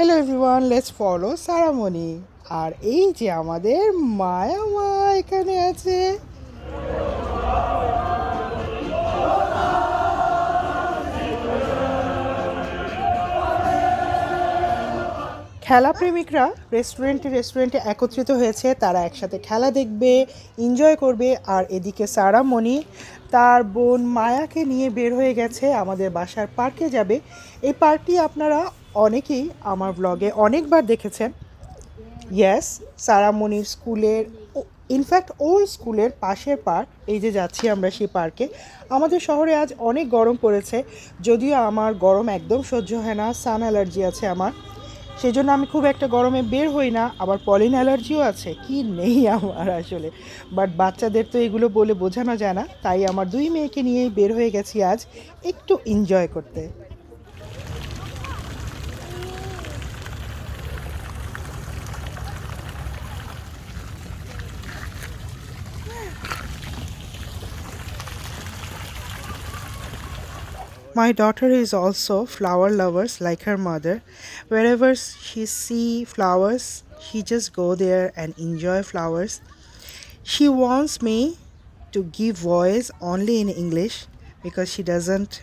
Hello everyone let's follow Saramani আর এই যে আমাদের মায়া মা এখানে আছে। খেলা প্রেমিকরা রেস্টুরেন্টে রেস্টুরেন্টে একত্রিত হয়েছে। তারা একসাথে খেলা দেখবে এনজয় করবে। আর এদিকে সারামণি তার বোন মায়াকে নিয়ে বের হয়ে গেছে। আমাদের বাসার পার্কে যাবে। এই পার্কটি আপনারা অনেকেই আমার ব্লগে অনেকবার দেখেছেন। ইয়েস সারামণির স্কুলের ইনফ্যাক্ট ওর স্কুলের পাশের পার্ক এই যে যাচ্ছি আমরা সেই পার্কে আমাদের শহরে আজ অনেক গরম পড়েছে, যদিও আমার গরম একদম সহ্য হয় না সান অ্যালার্জি আছে আমার। সেই জন্য আমি খুব একটা গরমে বের হই না, আবার পলিন অ্যালার্জিও আছে, কি নেই আমার আসলে। বাট বাচ্চাদের তো এগুলো বলে বোঝানো যায় না, তাই আমার দুই মেয়েকে নিয়েই বের হয়ে গেছি আজ, একটু এনজয় করতে। My daughter is also flower lovers like her mother. Wherever she see flowers, she just go there and enjoy flowers. She wants me to give voice only in English because she doesn't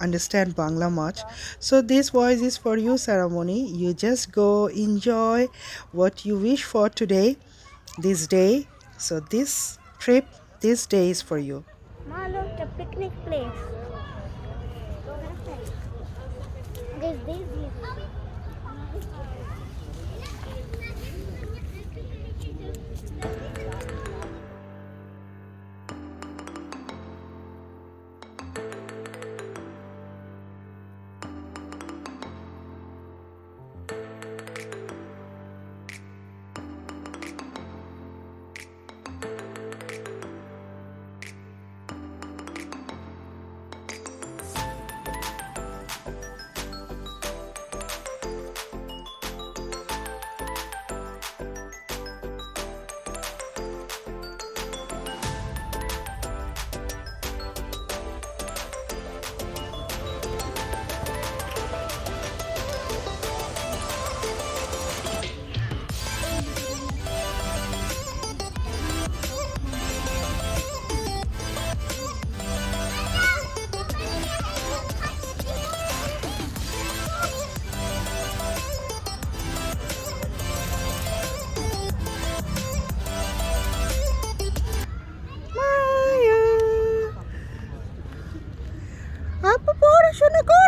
understand Bangla much. So this voice is for you ceremony. You just go enjoy what you wish for today, this day. So this trip, this day is for you. Ma, look, the picnic place. is this?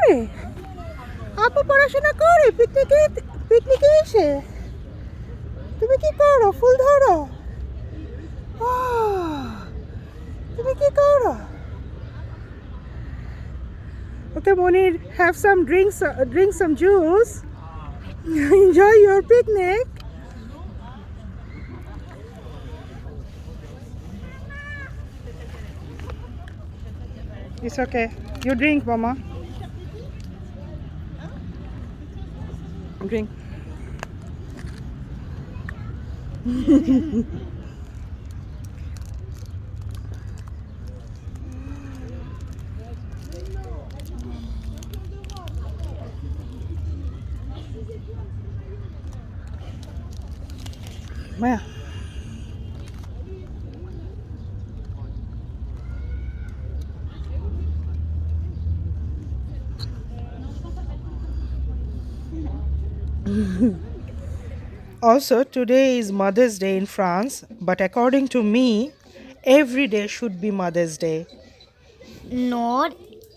করে আপু পড়াশোনা করে পিকনিকে পিকনিকে এসে তুমি কি করো ফুল ধরো আহ, তুমি কি করো okay Monir have some drinks drink some juice enjoy your picnic It's okay. You drink, Mama. trạm riêng Mẹ. Also, today is Mother's Day in France, but according to me, every day should be Mother's Day. No,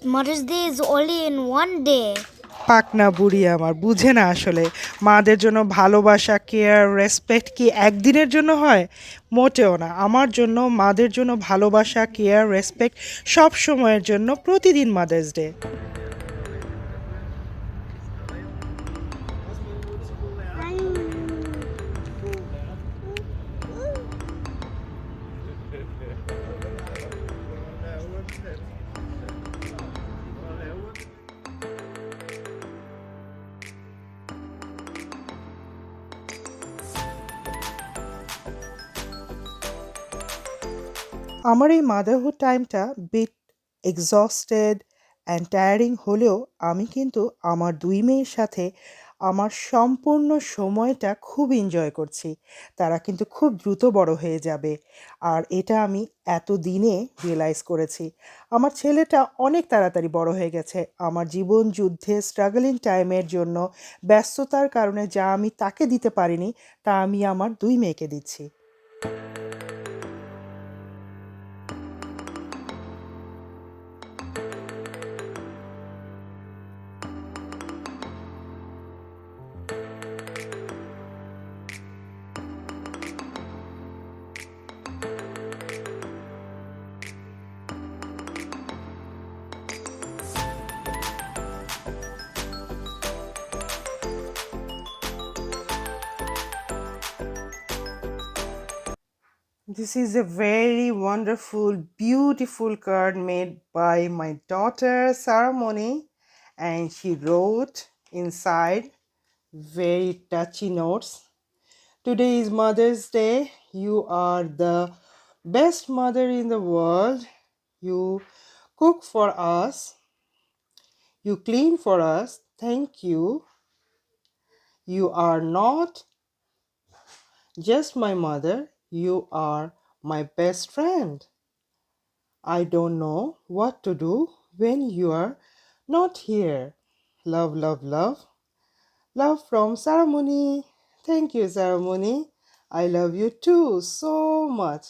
Mother's Day is only in one day. পাকনা বুড়ি আমার বুঝে না আসলে মাদের জন্য ভালোবাসা care respect কি একদিনের জন্য হয় মোটেও না আমার জন্য মাদের জন্য ভালোবাসা কেয়ার রেসপেক্ট সব সময়ের জন্য প্রতিদিন মাদার্স ডে আমার এই মাদারহুড টাইমটা বিট এক্সস্টেড অ্যান্ড টায়ারিং হলেও আমি কিন্তু আমার দুই মেয়ের সাথে আমার সম্পূর্ণ সময়টা খুব এনজয় করছি। তারা কিন্তু খুব দ্রুত বড় হয়ে যাবে। আর এটা আমি এত দিনে রিয়েলাইজ করেছি। আমার ছেলেটা অনেক তাড়াতাড়ি বড় হয়ে গেছে। আমার জীবন যুদ্ধে স্ট্রাগলিং টাইমের জন্য ব্যস্ততার কারণে যা আমি তাকে দিতে পারিনি, তা আমি আমার দুই মেয়েকে দিচ্ছি। This is a very wonderful, beautiful card made by my daughter Sarah Moni, and she wrote inside very touchy notes. Today is Mother's Day. You are the best mother in the world. You cook for us. You clean for us. Thank you. You are not just my mother, you are my best friend. I don't know what to do when you are not here. Love, love, love. Love from Saramuni. Thank you, Saramuni. I love you too so much.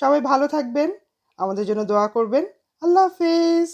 সবাই ভালো থাকবেন আমাদের জন্য দোয়া করবেন আল্লাহ হাফেজ